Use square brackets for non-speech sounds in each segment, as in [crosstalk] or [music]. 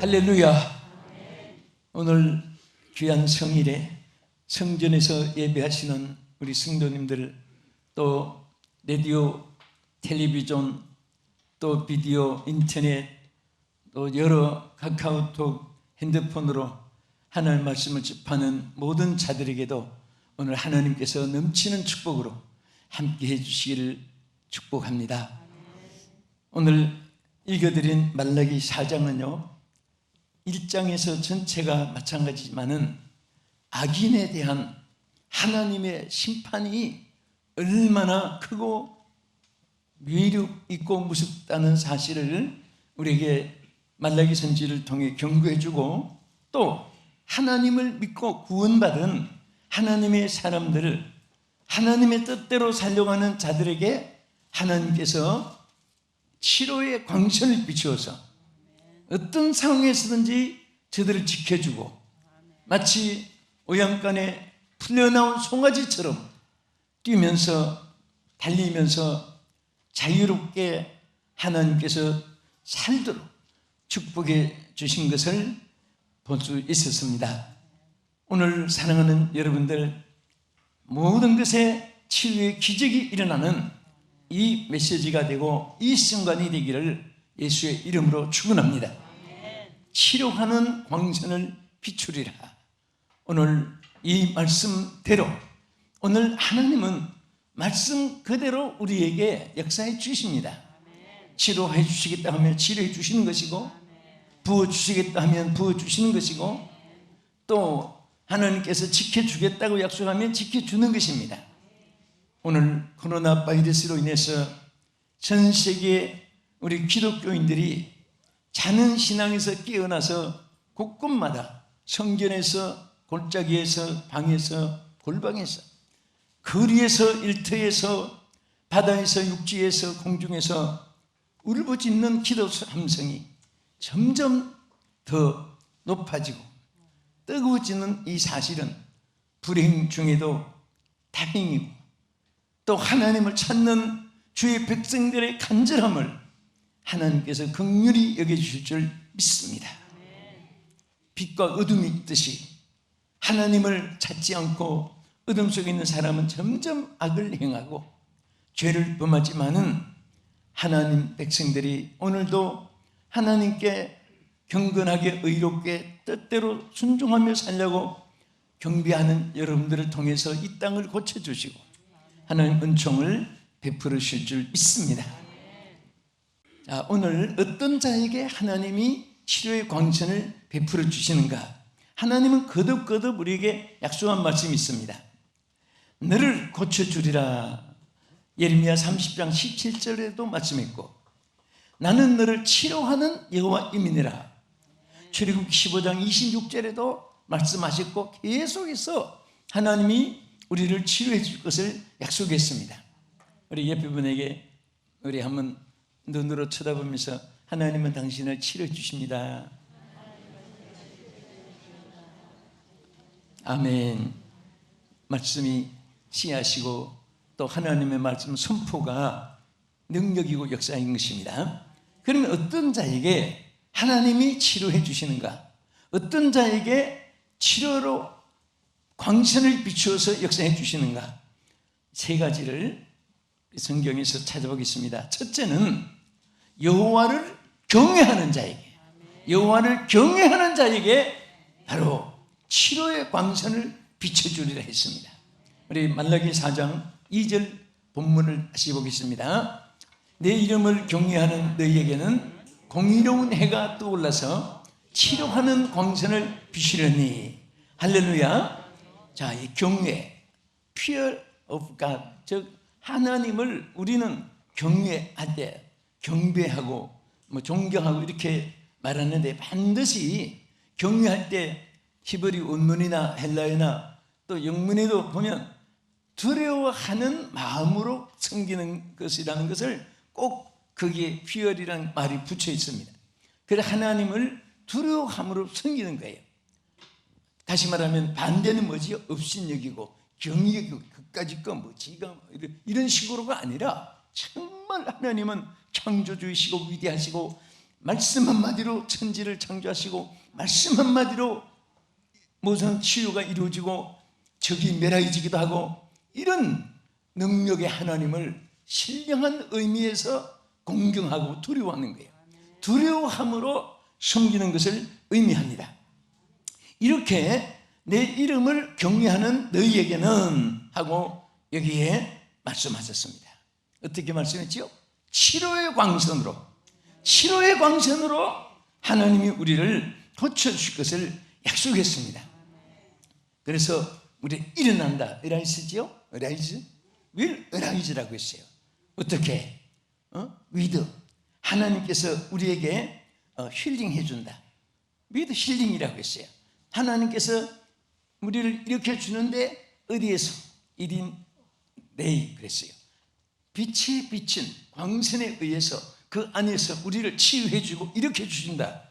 할렐루야. 오늘 귀한 성일에 성전에서 예배하시는 우리 성도님들 또 라디오, 텔레비전, 또 비디오, 인터넷, 또 여러 카카오톡, 핸드폰으로 하나님 말씀을 접하는 모든 자들에게도 오늘 하나님께서 넘치는 축복으로 함께 해주시기를 축복합니다. 오늘 읽어드린 말라기 4장은요, 1장에서 전체가 마찬가지지만은 악인에 대한 하나님의 심판이 얼마나 크고 위력 있고 무섭다는 사실을 우리에게 말라기 선지를 통해 경고해주고 또 하나님을 믿고 구원받은 하나님의 사람들을 하나님의 뜻대로 살려가는 자들에게 하나님께서 치료의 광선을 비추어서 어떤 상황에서든지 저들을 지켜주고 마치 오양간에 풀려나온 송아지처럼 뛰면서 달리면서 자유롭게 하나님께서 살도록 축복해 주신 것을 볼 수 있었습니다. 오늘 사랑하는 여러분들 모든 것에 치유의 기적이 일어나는 이 메시지가 되고 이 순간이 되기를 예수의 이름으로 축원합니다. 치료하는 광선을 비추리라. 오늘 이 말씀대로 오늘 하나님은 말씀 그대로 우리에게 역사해 주십니다. 치료해 주시겠다 하면 치료해 주시는 것이고 부어 주시겠다 하면 부어 주시는 것이고 또 하나님께서 지켜 주겠다고 약속하면 지켜 주는 것입니다. 오늘 코로나 바이러스로 인해서 전 세계 우리 기독교인들이 자는 신앙에서 깨어나서 곳곳마다 성전에서 골짜기에서 방에서 골방에서 거리에서 일터에서 바다에서 육지에서 공중에서 울부짖는 기도 함성이 점점 더 높아지고 뜨거워지는 이 사실은 불행 중에도 다행이고 또 하나님을 찾는 주의 백성들의 간절함을 하나님께서 극률히 여겨주실 줄 믿습니다. 빛과 어둠이 있듯이 하나님을 찾지 않고 어둠 속에 있는 사람은 점점 악을 행하고 죄를 범하지만은 하나님 백성들이 오늘도 하나님께 경건하게 의롭게 뜻대로 순종하며 살려고 경배하는 여러분들을 통해서 이 땅을 고쳐주시고 하나님 은총을 베풀으실 줄 믿습니다. 자, 오늘 어떤 자에게 하나님이 치료의 광선을 베풀어 주시는가? 하나님은 거듭거듭 우리에게 약속한 말씀이 있습니다. 너를 고쳐주리라. 예레미야 30장 17절에도 말씀했고 나는 너를 치료하는 여호와임이니라. 출애굽 15장 26절에도 말씀하셨고 계속해서 하나님이 우리를 치료해 줄 것을 약속했습니다. 우리 옆에 분에게 우리 한번 눈으로 쳐다보면서 하나님은 당신을 치료해 주십니다. 아멘. 말씀이 씨앗이고 또 하나님의 말씀 선포가 능력이고 역사인 것입니다. 그러면 어떤 자에게 하나님이 치료해 주시는가? 어떤 자에게 치료로 광선을 비추어서 역사해 주시는가? 세 가지를 성경에서 찾아보겠습니다. 첫째는 여호와를 경외하는 자에게 여호와를 경외하는 자에게 바로 치료의 광선을 비춰주리라 했습니다. 우리 말라기 4장 2절 본문을 다시 보겠습니다. 내 이름을 경외하는 너희에게는 공의로운 해가 떠올라서 치료하는 광선을 비추려니 할렐루야. 자, 이 경외, fear of God, 즉 하나님을 우리는 경외할 때 경배하고 뭐 존경하고 이렇게 말하는데 반드시 경외할 때 히브리 원문이나 헬라어나 또 영문에도 보면 두려워하는 마음으로 섬기는 것이라는 것을 꼭 거기에 휘열이라는 말이 붙여 있습니다. 그래 하나님을 두려워함으로 섬기는 거예요. 다시 말하면 반대는 뭐지? 업신여기고 경여기고 그까지 거뭐 지가 뭐 이런 식으로가 아니라 정말 하나님은 창조주이시고 위대하시고 말씀 한마디로 천지를 창조하시고 말씀 한마디로 모든 치유가 이루어지고 적이 멸하여지기도 하고 이런 능력의 하나님을 신령한 의미에서 공경하고 두려워하는 거예요. 두려워함으로 섬기는 것을 의미합니다. 이렇게 내 이름을 경외하는 너희에게는 하고 여기에 말씀하셨습니다. 어떻게 말씀했지요? 치료의 광선으로 치료의 광선으로 하나님이 우리를 고쳐주실 것을 약속했습니다. 그래서 우리 일어난다. 어라이즈지요? 어라이즈? 윌 어라이즈라고 했어요. 어떻게? 어? 위드. 하나님께서 우리에게 어, 힐링해 준다. 위드 힐링이라고 했어요. 하나님께서 우리를 일으켜 주는데 어디에서? 1인 네이 그랬어요. 빛이 비친 광선에 의해서 그 안에서 우리를 치유해 주고 일으켜 주신다.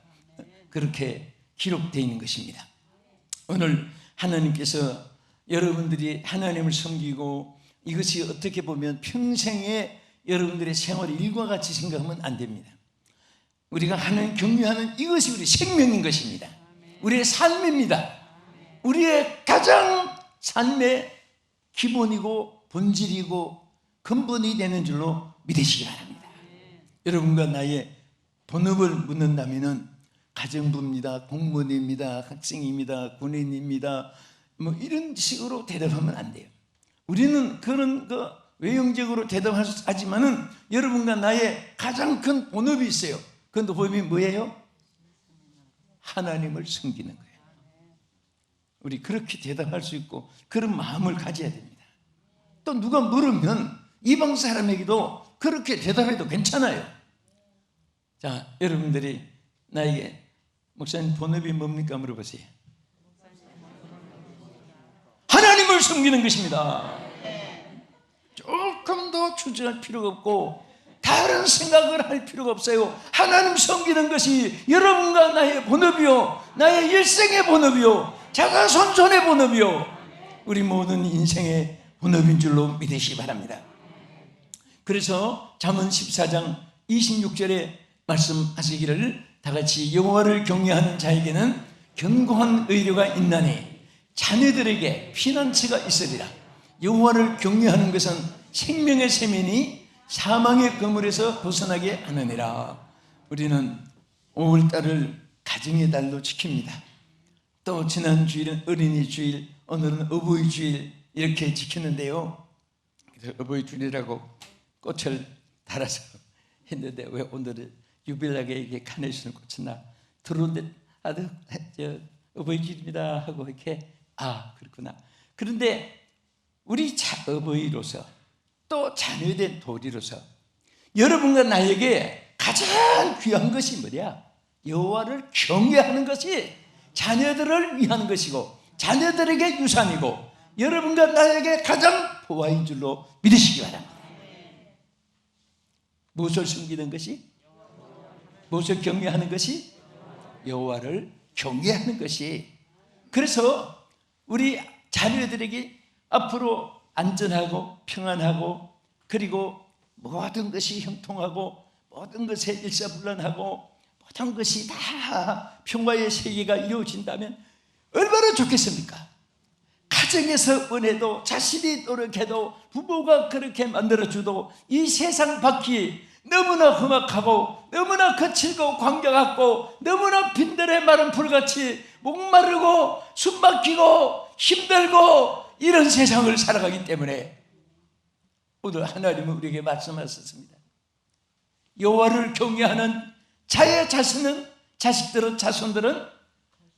그렇게 기록되어 있는 것입니다. 오늘 하나님께서 여러분들이 하나님을 섬기고 이것이 어떻게 보면 평생의 여러분들의 생활 일과 같이 생각하면 안 됩니다. 우리가 하나님 경외하는 이것이 우리 생명인 것입니다. 우리의 삶입니다. 우리의 가장 삶의 기본이고 본질이고 근본이 되는 줄로 믿으시기 바랍니다. 여러분과 나의 본업을 묻는다면은 가정부입니다, 공무원입니다, 학생입니다, 군인입니다, 뭐 이런 식으로 대답하면 안 돼요. 우리는 그런 그 외형적으로 대답하지만은 여러분과 나의 가장 큰 본업이 있어요. 그 본업이 뭐예요? 하나님을 섬기는 거예요. 우리 그렇게 대답할 수 있고 그런 마음을 가져야 됩니다. 또 누가 물으면 이방 사람에게도 그렇게 대답해도 괜찮아요. 자, 여러분들이 나에게 목사님 본업이 뭡니까 물어보세요. 하나님을 섬기는 것입니다. 조금 더 추진할 필요가 없고 다른 생각을 할 필요가 없어요. 하나님 섬기는 것이 여러분과 나의 본업이요, 나의 일생의 본업이요, 자가 손손의 본업이요, 우리 모든 인생의 본업인 줄로 믿으시기 바랍니다. 그래서 잠언 14장 26절에 말씀하시기를 다 같이 여호와를 경외하는 자에게는 견고한 의료가 있나니 자녀들에게 피난처가 있으리라. 여호와를 경외하는 것은 생명의 세면이 사망의 그물에서 벗어나게 하느니라. 우리는 5월달을 가정의 달로 지킵니다. 또 지난 주일은 어린이 주일, 오늘은 어버이 주일 이렇게 지키는데요. 어버이 주일이라고 꽃을 달아서 [laughs] 했는데 왜 오늘은 유빌라게 이게 카네이션 꽃이 나 들어오는데 아들 저 어버이 주일입니다 하고 이렇게 아 그렇구나. 그런데 우리 자, 어버이로서 또 자녀된 도리로서 여러분과 나에게 가장 귀한 것이 뭐냐? 여호와를 경외하는 것이 자녀들을 위한 것이고 자녀들에게 유산이고 여러분과 나에게 가장 보화인 줄로 믿으시기 바랍니다. 무엇을 숨기는 것이? 무엇을 경외하는 것이? 여호와를 경외하는 것이. 그래서 우리 자녀들에게 앞으로 안전하고 평안하고 그리고 모든 것이 형통하고 모든 것에 일사불란하고 모든 것이 다 평화의 세계가 이루어진다면 얼마나 좋겠습니까? 가정에서 은혜도 자신이 노력해도 부모가 그렇게 만들어줘도 이 세상 밖이 너무나 험악하고 너무나 거칠고 광경하고 너무나 빈들의 마른 불같이 목마르고 숨막히고 힘들고 이런 세상을 살아가기 때문에 오늘 하나님은 우리에게 말씀하셨습니다. 여호와를 경외하는 자의 자신은 자식들은 자손들은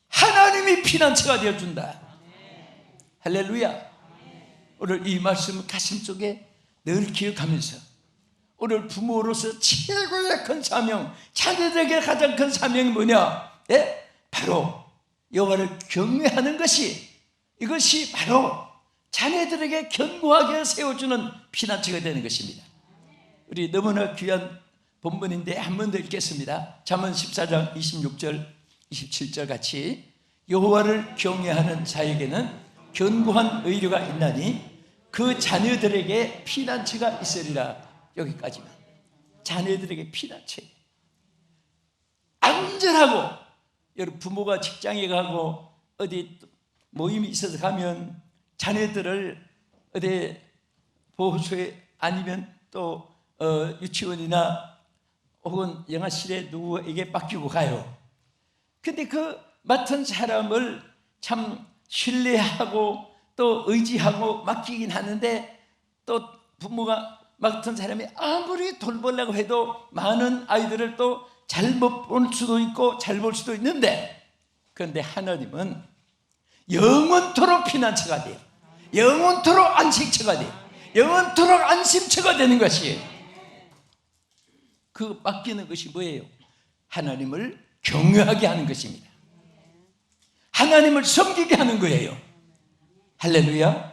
하나님이 피난처가 되어 준다. 할렐루야. 오늘 이 말씀을 가슴 속에 늘 기억하면서 오늘 부모로서 최고의 큰 사명, 자녀들에게 가장 큰 사명이 뭐냐? 예? 바로 여호와를 경외하는 것이 이것이 바로 자녀들에게 견고하게 세워주는 피난처가 되는 것입니다. 우리 너무나 귀한 본문인데 한 번 더 읽겠습니다. 잠언 14장 26절, 27절 같이 여호와를 경외하는 자에게는 견고한 의료가 있나니 그 자녀들에게 피난처가 있으리라. 여기까지만. 자녀들에게 피난처. 안전하고 여러분 부모가 직장에 가고 어디 모임이 있어서 가면 자녀들을 어디 보호소에 아니면 또 어, 유치원이나 혹은 영화실에 누구에게 맡기고 가요. 근데 그 맡은 사람을 참 신뢰하고 또 의지하고 맡기긴 하는데 또 부모가 맡은 사람이 아무리 돌보려고 해도 많은 아이들을 또 잘 못 볼 수도 있고 잘 볼 수도 있는데 그런데 하나님은 영원토록 피난처가 돼요. 영원토록 안식처가 돼요. 영원토록 안심처가 되는 것이 그 맡기는 것이 뭐예요? 하나님을 경외하게 하는 것입니다. 하나님을 섬기게 하는 거예요. 할렐루야.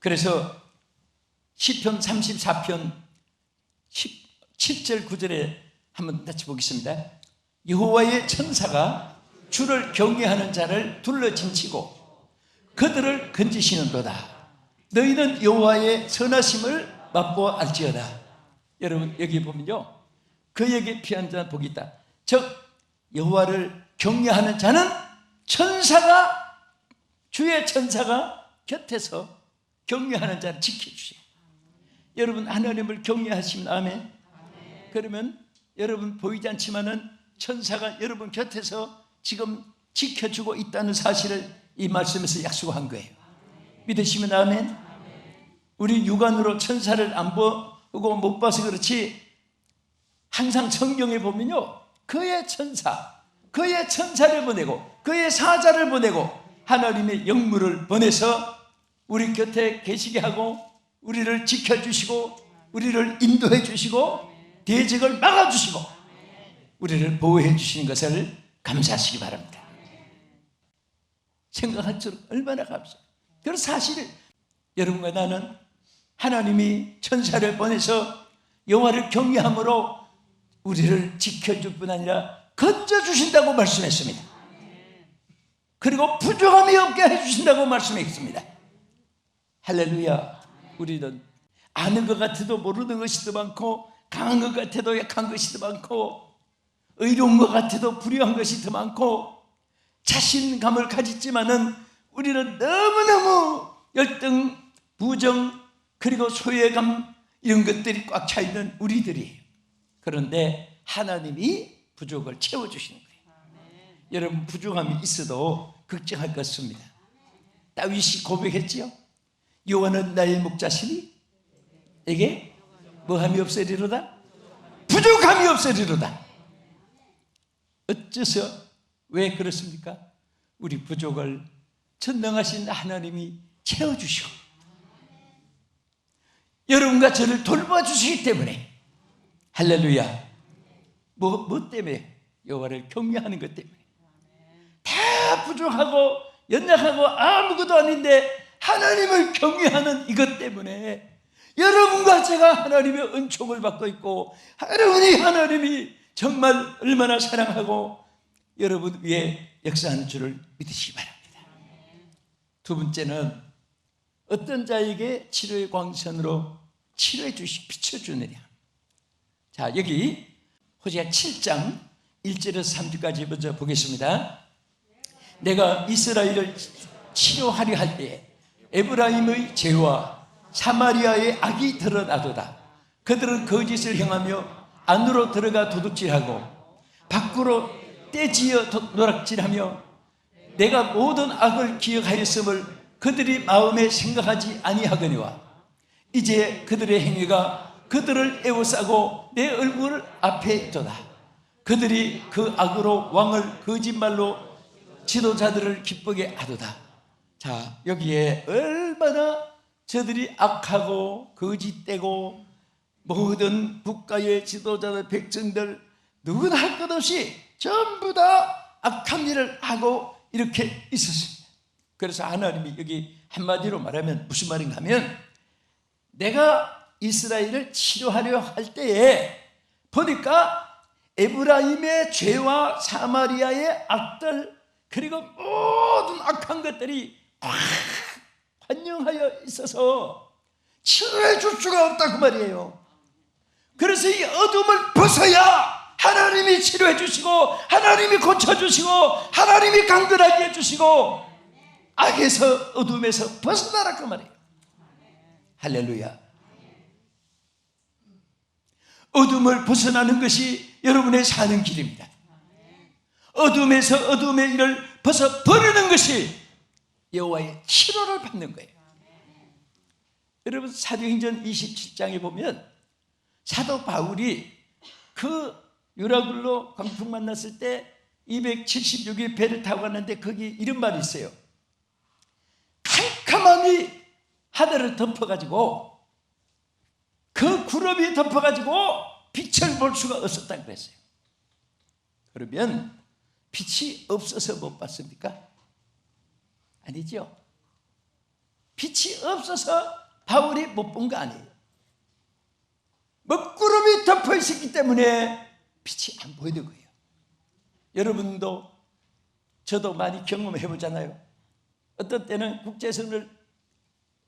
그래서 시편 34편 7절 9절에 한번 다시 보겠습니다. 여호와의 천사가 주를 경외하는 자를 둘러진치고 그들을 건지시는도다. 너희는 여호와의 선하심을 맛보아 알지어다. 여러분 여기 보면요. 그에게 피한 자 복이 있다. 즉 여호와를 경외하는 자는 천사가 주의 천사가 곁에서 경외하는 자를 지켜주세요. 여러분 하나님을 경외하시면 아멘. 그러면 여러분 보이지 않지만은 천사가 여러분 곁에서 지금 지켜주고 있다는 사실을 이 말씀에서 약속한 거예요. 믿으시면 아멘. 우리 육안으로 천사를 안 보고 못 봐서 그렇지 항상 성경에 보면요. 그의 천사, 그의 천사를 보내고 그의 사자를 보내고 하나님의 영물을 보내서 우리 곁에 계시게 하고 우리를 지켜주시고 우리를 인도해 주시고 대적을 막아주시고 우리를 보호해 주시는 것을 감사하시기 바랍니다. 생각할수록 얼마나 감사. 그래서 사실 여러분과 나는 하나님이 천사를 보내서 여호와를 경외함으로 우리를 지켜줄 뿐 아니라 건져 주신다고 말씀했습니다. 그리고 부족함이 없게 해 주신다고 말씀했습니다. 할렐루야. 우리는 아는 것 같아도 모르는 것이 더 많고 강한 것 같아도 약한 것이 더 많고 의로운 것 같아도 불의한 것이 더 많고 자신감을 가졌지만은 우리는 너무너무 열등, 부정, 그리고 소외감 이런 것들이 꽉 차 있는 우리들이 그런데 하나님이 부족을 채워 주시는 거예요. 여러분 부족함이 있어도 걱정할 것 없습니다. 다윗이 고백했지요. 여호와는 나의 목자시니? 에게 뭐함이 없으리로다? 부족함이 없으리로다. 어째서 왜 그렇습니까? 우리 부족을 전능하신 하나님이 채워주시고 여러분과 저를 돌봐주시기 때문에. 할렐루야. 뭐, 뭐 때문에? 여호와를 경외하는 것 때문에. 다 부족하고 연약하고 아무것도 아닌데 하나님을 경외하는 이것 때문에 여러분과 제가 하나님의 은총을 받고 있고 여러분이 하나님이 정말 얼마나 사랑하고 여러분 위에 역사하는 줄을 믿으시기 바랍니다. 두 번째는 어떤 자에게 치료의 광선으로 치료해 주시 비춰주느냐. 자, 여기 호세아 7장 1절에서 3절까지 먼저 보겠습니다. 내가 이스라엘을 치료하려 할 때에 에브라임의 죄와 사마리아의 악이 드러나도다. 그들은 거짓을 행하며 안으로 들어가 도둑질하고 밖으로 떼지어 노락질하며 내가 모든 악을 기억하였음을 그들이 마음에 생각하지 아니하거니와 이제 그들의 행위가 그들을 애워싸고 내 얼굴 앞에 있도다. 그들이 그 악으로 왕을 거짓말로 지도자들을 기쁘게 하도다. 자, 여기에 얼마나 저들이 악하고 거짓되고 모든 국가의 지도자들, 백성들 누구나 할 것 없이 전부 다 악한 일을 하고 이렇게 있었습니다. 그래서 하나님이 여기 한마디로 말하면 무슨 말인가 하면 내가 이스라엘을 치료하려 할 때에 보니까 에브라임의 죄와 사마리아의 악들 그리고 모든 악한 것들이 꽉 환영하여 있어서 치료해 줄 수가 없다 그 말이에요. 그래서 이 어둠을 벗어야 하나님이 치료해 주시고 하나님이 고쳐 주시고 하나님이 강건하게 해 주시고 악에서 어둠에서 벗어나라 그 말이에요. 할렐루야. 어둠을 벗어나는 것이 여러분의 사는 길입니다. 어둠에서 어둠의 일을 벗어 버리는 것이 여호와의 치료를 받는 거예요. 여러분 사도행전 27장에 보면 사도 바울이 그 유라굴로 광풍 만났을 때 276일 배를 타고 갔는데 거기 이런 말이 있어요. 캄캄함이 하늘을 덮어가지고 그 구름이 덮어가지고 빛을 볼 수가 없었다고 그랬어요. 그러면 빛이 없어서 못 봤습니까? 아니죠. 빛이 없어서 바울이 못 본 거 아니에요. 먹구름이 덮어 있었기 때문에 빛이 안 보이는 거예요. 여러분도 저도 많이 경험해 보잖아요. 어떤 때는 국제선을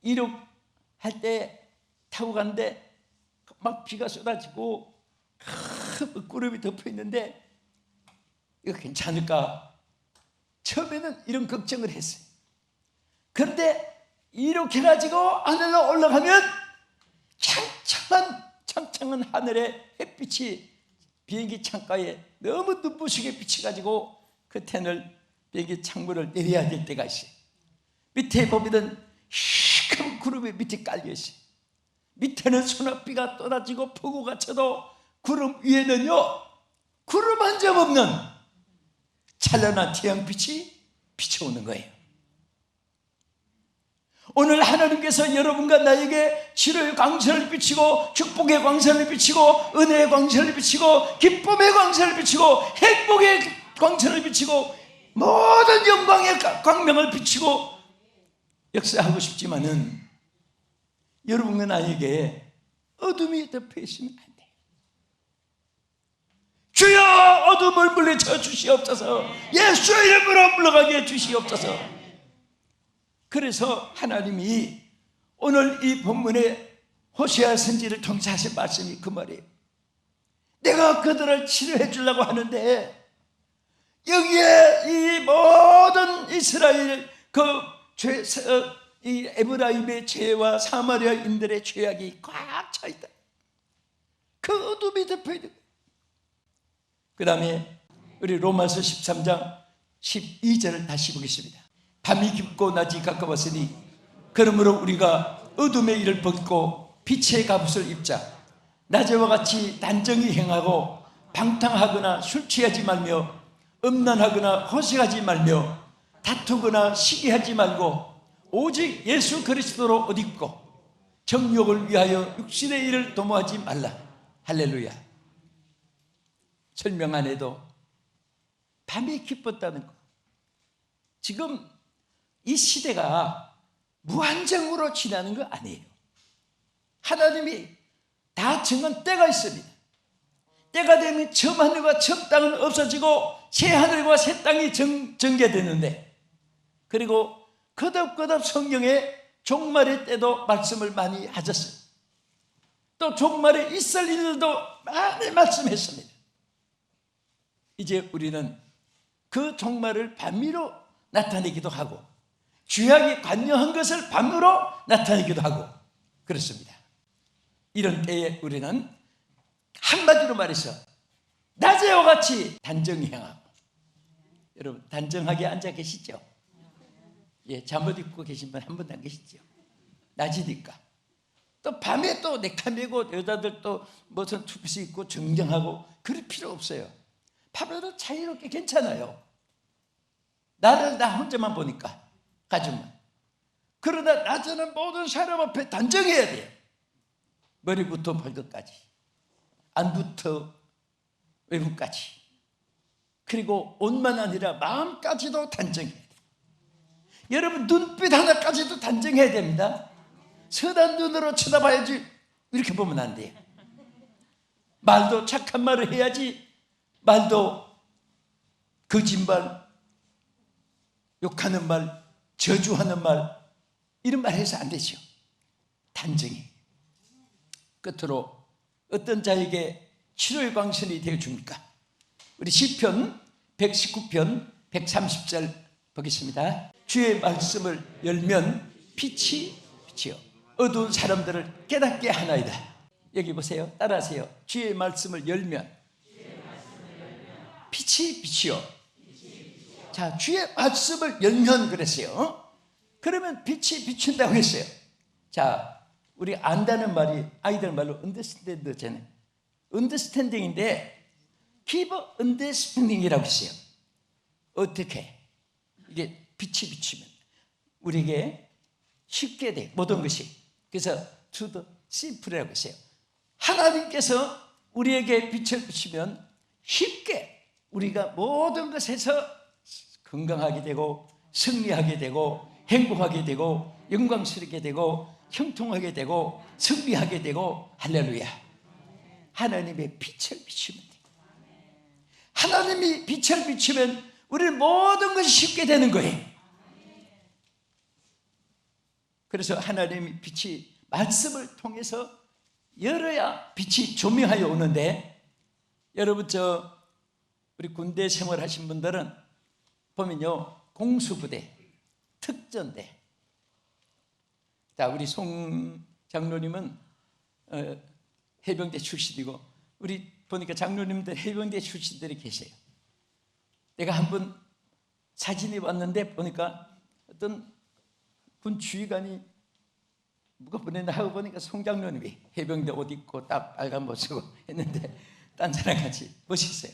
이륙할 때 타고 갔는데 막 비가 쏟아지고 큰 먹구름이 덮어 있는데 이거 괜찮을까? 처음에는 이런 걱정을 했어요. 그런데 이렇게 가지고 하늘로 올라가면 창창한 창창한 하늘에 햇빛이 비행기 창가에 너무 눈부시게 비치가지고 그 텐을 비행기 창문을 내려야 될 때가 있어요. 밑에 보면은 시큰 구름이 밑에 깔려 있어요. 밑에는 소낙비가 쏟아지고 폭우가 쳐도 구름 위에는요 구름 한 점 없는 찬란한 태양빛이 비쳐오는 거예요. 오늘 하나님께서 여러분과 나에게 치료의 광선을 비치고 축복의 광선을 비치고 은혜의 광선을 비치고 기쁨의 광선을 비치고 행복의 광선을 비치고 모든 영광의 광명을 비치고 역사하고 싶지만은 여러분과 나에게 어둠이 덮여 있으면 안 돼요. 주여 어둠을 물리쳐 주시옵소서 예수의 이름으로 물러가게 해 주시옵소서 그래서 하나님이 오늘 이 본문의 호시아 선지를 통해서 하신 말씀이 그 말이에요. 내가 그들을 치료해 주려고 하는데 여기에 이 모든 이스라엘 그 죄, 어, 이 에브라임의 죄와 사마리아인들의 죄악이 꽉 차 있다. 그 어둠이 덮여 있는. 그 다음에 우리 로마서 13장 12절을 다시 보겠습니다. 밤이 깊고 낮이 가까웠으니 그러므로 우리가 어둠의 일을 벗고 빛의 갑옷을 입자. 낮에와 같이 단정히 행하고 방탕하거나 술 취하지 말며 음란하거나 허세하지 말며 다투거나 시기하지 말고 오직 예수 그리스도로 옷 입고 정욕을 위하여 육신의 일을 도모하지 말라. 할렐루야. 설명 안 해도 밤이 기뻤다는 거. 지금 이 시대가 무한정으로 지나는 거 아니에요. 하나님이 다 정한 때가 있습니다. 때가 되면 저 하늘과 저 땅은 없어지고 새 하늘과 새 땅이 정, 전개되는데 그리고 거듭거듭 성경에 종말의 때도 말씀을 많이 하셨어요. 또 종말에 있을 일들도 많이 말씀했습니다. 이제 우리는 그 종말을 반미로 나타내기도 하고 죄악이 관여한 것을 밤으로 나타내기도 하고 그렇습니다. 이런 때에 우리는 한마디로 말해서 낮에와 같이 단정히 행하고 여러분 단정하게 앉아 계시죠? 예, 잠옷 입고 계신 분 한 분도 안 계시죠? 낮이니까 또 밤에 또 넥타이 메고 여자들 또 무슨 투피스 입고 정정하고 그럴 필요 없어요. 밤에도 자유롭게 괜찮아요. 나를 나 혼자만 보니까 가족만. 그러나 낮에는 모든 사람 앞에 단정해야 돼요. 머리부터 발끝까지. 안부터 외부까지. 그리고 옷만 아니라 마음까지도 단정해야 돼요. 여러분 눈빛 하나까지도 단정해야 됩니다. 선한 눈으로 쳐다봐야지 이렇게 보면 안 돼요. 말도 착한 말을 해야지 말도 거짓말, 욕하는 말, 저주하는 말 이런 말 해서 안 되죠. 단정히 끝으로 어떤 자에게 치료의 광선이 되어 줍니까? 우리 시편 119편 130절 보겠습니다. 주의 말씀을 열면 빛이 빛이요 어두운 사람들을 깨닫게 하나이다. 여기 보세요. 따라하세요. 주의 말씀을 열면 빛이 빛이요. 자, 주의 말씀을 열면 그랬어요. 그러면 빛이 비춘다고 했어요. 자, 우리 안다는 말이 아이들 말로 understand잖아요. understanding인데 give understanding이라고 했어요. 어떻게? 이게 빛이 비치면 우리에게 쉽게 돼 모든 것이. 그래서 to the simple이라고 했어요. 하나님께서 우리에게 빛을 비치면 쉽게 우리가 모든 것에서 건강하게 되고 승리하게 되고 행복하게 되고 영광스럽게 되고 형통하게 되고 승리하게 되고 할렐루야. 하나님의 빛을 비추면 돼. 하나님이 빛을 비추면 우리는 모든 것이 쉽게 되는 거예요. 그래서 하나님의 빛이 말씀을 통해서 열어야 빛이 조명하여 오는데 여러분 저 우리 군대 생활하신 분들은 보면요 공수부대 특전대 자 우리 송 장로님은 어, 해병대 출신이고 우리 보니까 장로님들 해병대 출신들이 계세요 내가 한 번 사진이 왔는데 보니까 어떤 군 주의관이 누가 보냈나 하고 보니까 송장로님이 해병대 옷 입고 딱 빨간 옷 쓰고 했는데 딴 사람 같이 멋있어요.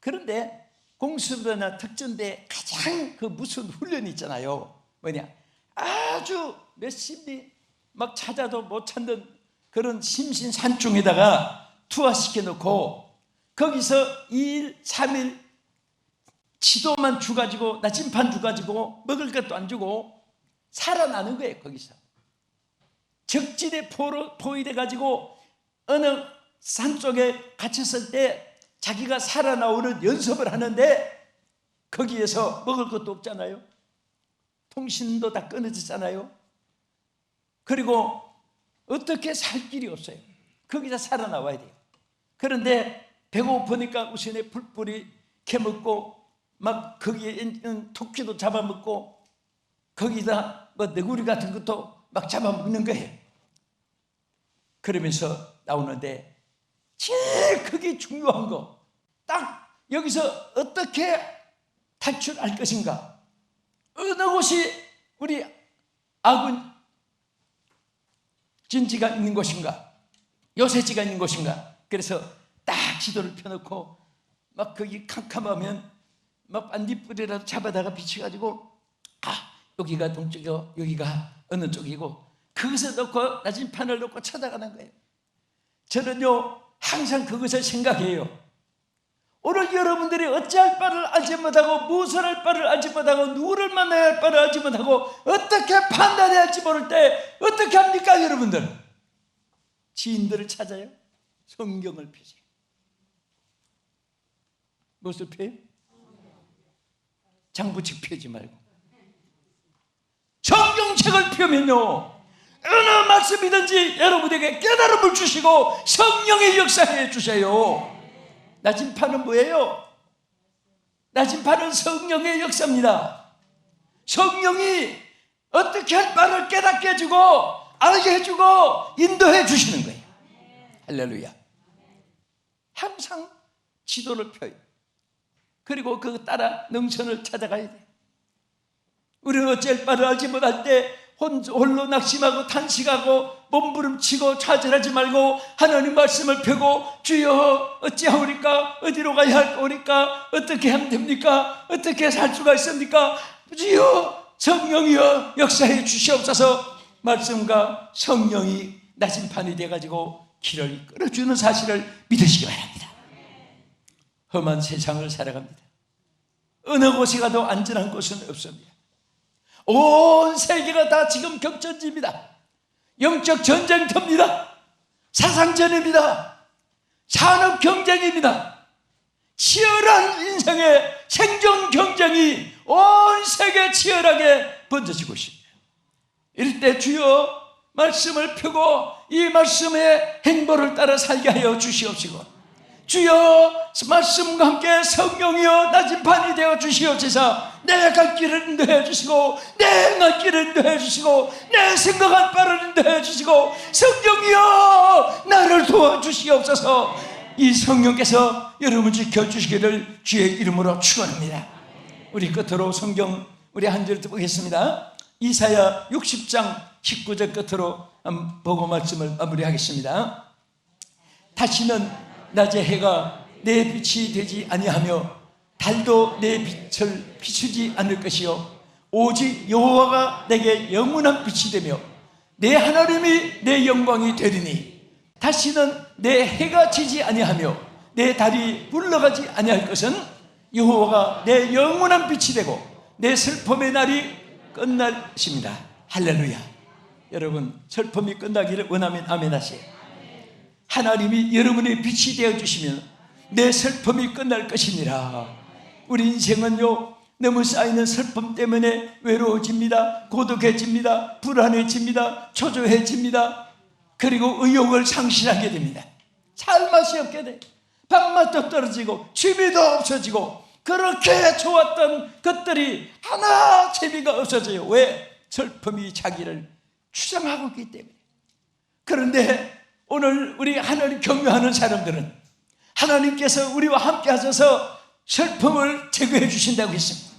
그런데 공수부대나 특전대 가장 그 무슨 훈련이 있잖아요. 뭐냐 아주 몇십 리 막 찾아도 못 찾는 그런 심신산중에다가 투하시켜 놓고 거기서 2일, 3일 지도만 주가지고 나침반 주가지고 먹을 것도 안 주고 살아나는 거예요 거기서 적진에 포로, 포위돼 가지고 어느 산 쪽에 갇혔을 때 자기가 살아나오는 연습을 하는데 거기에서 먹을 것도 없잖아요. 통신도 다 끊어졌잖아요. 그리고 어떻게 살 길이 없어요. 거기서 살아나와야 돼요. 그런데 배고프니까 우선에 풀뿌리 캐먹고 막 거기에 있는 토끼도 잡아먹고 거기다 뭐 너구리 같은 것도 막 잡아먹는 거예요. 그러면서 나오는데 제일 크게 중요한 거. 딱 여기서 어떻게 탈출할 것인가. 어느 곳이 우리 아군 진지가 있는 곳인가. 요새지가 있는 곳인가. 그래서 딱 지도를 펴놓고 막 거기 캄캄하면 막 반딧불이라도 잡아다가 비춰가지고 아 여기가 동쪽이고 여기가 어느 쪽이고. 그것을 놓고 나침판을 놓고 찾아가는 거예요. 저는요 항상 그것을 생각해요. 오늘 여러분들이 어찌할 바를 알지 못하고 무엇을 할 바를 알지 못하고 누구를 만나야 할 바를 알지 못하고 어떻게 판단해야 할지 모를 때 어떻게 합니까 여러분들? 지인들을 찾아요. 성경을 펴세요. 무엇을 펴요? 장부책 펴지 말고. 성경책을 펴면요 어느 말씀이든지 여러분에게 깨달음을 주시고 성령의 역사해 주세요. 나침판은 뭐예요? 나침판은 성령의 역사입니다. 성령이 어떻게 할 바를 깨닫게 해주고 알게 해주고 인도해 주시는 거예요. 할렐루야. 항상 지도를 펴요. 그리고 그 따라 능선을 찾아가야 돼. 우리는 어쩔 바를 알지 못할 때 홀로 낙심하고 탄식하고 몸부림치고 좌절하지 말고 하나님 말씀을 펴고 주여 어찌하오리까? 어디로 가야 할거니까? 어떻게 하면 됩니까? 어떻게 살 수가 있습니까? 주여 성령이여 역사해 주시옵소서. 말씀과 성령이 나침판이 돼가지고 길을 끌어주는 사실을 믿으시기 바랍니다. 험한 세상을 살아갑니다. 어느 곳에 가도 안전한 곳은 없습니다. 온 세계가 다 지금 격전지입니다. 영적 전쟁터입니다. 사상전입니다. 산업 경쟁입니다. 치열한 인생의 생존 경쟁이 온 세계 치열하게 번져지고 있습니다. 이럴 때 주여 말씀을 펴고 이 말씀의 행보를 따라 살게 하여 주시옵시고 주여 말씀과 함께 성령이여 나진판이 되어 주시옵소서 내갈 길을 인도해 주시고 내갈 길을 인도해 주시고 내 생각한 바를 인도해 주시고 성령이여 나를 도와주시옵소서. 이 성령께서 여러분 지켜주시기를 주의 이름으로 축원합니다. 우리 끝으로 성경 우리 한 절 보겠습니다. 이사야 60장 19절 끝으로 보고 말씀을 마무리하겠습니다. 다시는 낮에 해가 내 빛이 되지 아니하며 달도 내 빛을 비추지 않을 것이요. 오직 여호와가 내게 영원한 빛이 되며 내 하나님이 내 영광이 되리니 다시는 내 해가 지지 아니하며 내 달이 불러가지 아니할 것은 여호와가 내 영원한 빛이 되고 내 슬픔의 날이 끝날십니다. 할렐루야. 여러분 슬픔이 끝나기를 원하면 아멘 하세요 하나님이 여러분의 빛이 되어 주시면 내 슬픔이 끝날 것이니라. 우리 인생은요 너무 쌓이는 슬픔 때문에 외로워집니다. 고독해집니다. 불안해집니다. 초조해집니다. 그리고 의욕을 상실하게 됩니다. 살 맛이 없게 돼. 밥맛도 떨어지고 취미도 없어지고 그렇게 좋았던 것들이 하나 재미가 없어져요. 왜? 슬픔이 자기를 추장하고 있기 때문에. 그런데 오늘 우리 하나님 경외하는 사람들은 하나님께서 우리와 함께 하셔서 슬픔을 제거해 주신다고 했습니다.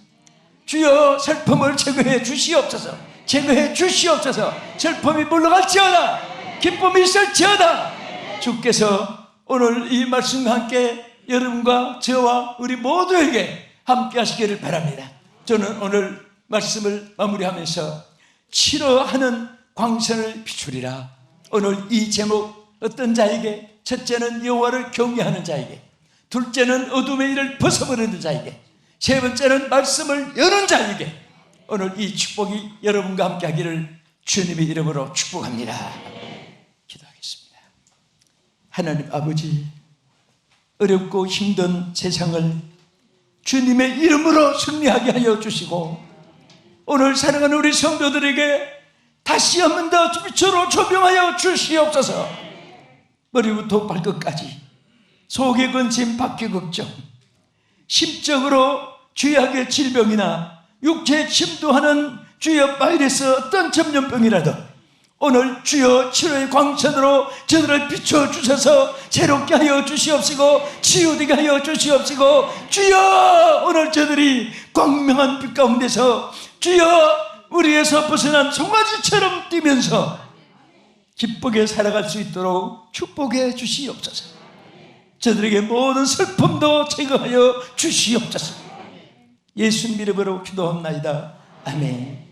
주여 슬픔을 제거해 주시옵소서. 제거해 주시옵소서. 슬픔이 물러갈지어다. 기쁨이 있을지어다. 주께서 오늘 이 말씀과 함께 여러분과 저와 우리 모두에게 함께 하시기를 바랍니다. 저는 오늘 말씀을 마무리하면서 치러하는 광선을 비추리라. 오늘 이 제목 어떤 자에게? 첫째는 여호와를 경외하는 자에게. 둘째는 어둠의 일을 벗어버리는 자에게. 세 번째는 말씀을 여는 자에게. 오늘 이 축복이 여러분과 함께 하기를 주님의 이름으로 축복합니다. 기도하겠습니다. 하나님 아버지 어렵고 힘든 세상을 주님의 이름으로 승리하게 하여 주시고 오늘 사랑하는 우리 성도들에게 다시 한번 더 빛으로 조명하여 주시옵소서 머리부터 발끝까지. 속에 근심 밖에 걱정. 심적으로 죄악의 질병이나 육체에 침투하는 주여 바이러스 어떤 전염병이라도 오늘 주여 치료의 광선으로 저들을 비춰주셔서 새롭게 하여 주시옵시고 치유되게 하여 주시옵시고 주여 오늘 저들이 광명한 빛 가운데서 주여 우리에서 벗어난 송아지처럼 뛰면서 기쁘게 살아갈 수 있도록 축복해 주시옵소서. 저들에게 모든 슬픔도 제거하여 주시옵소서. 예수님 이름으로 기도합나이다. 아멘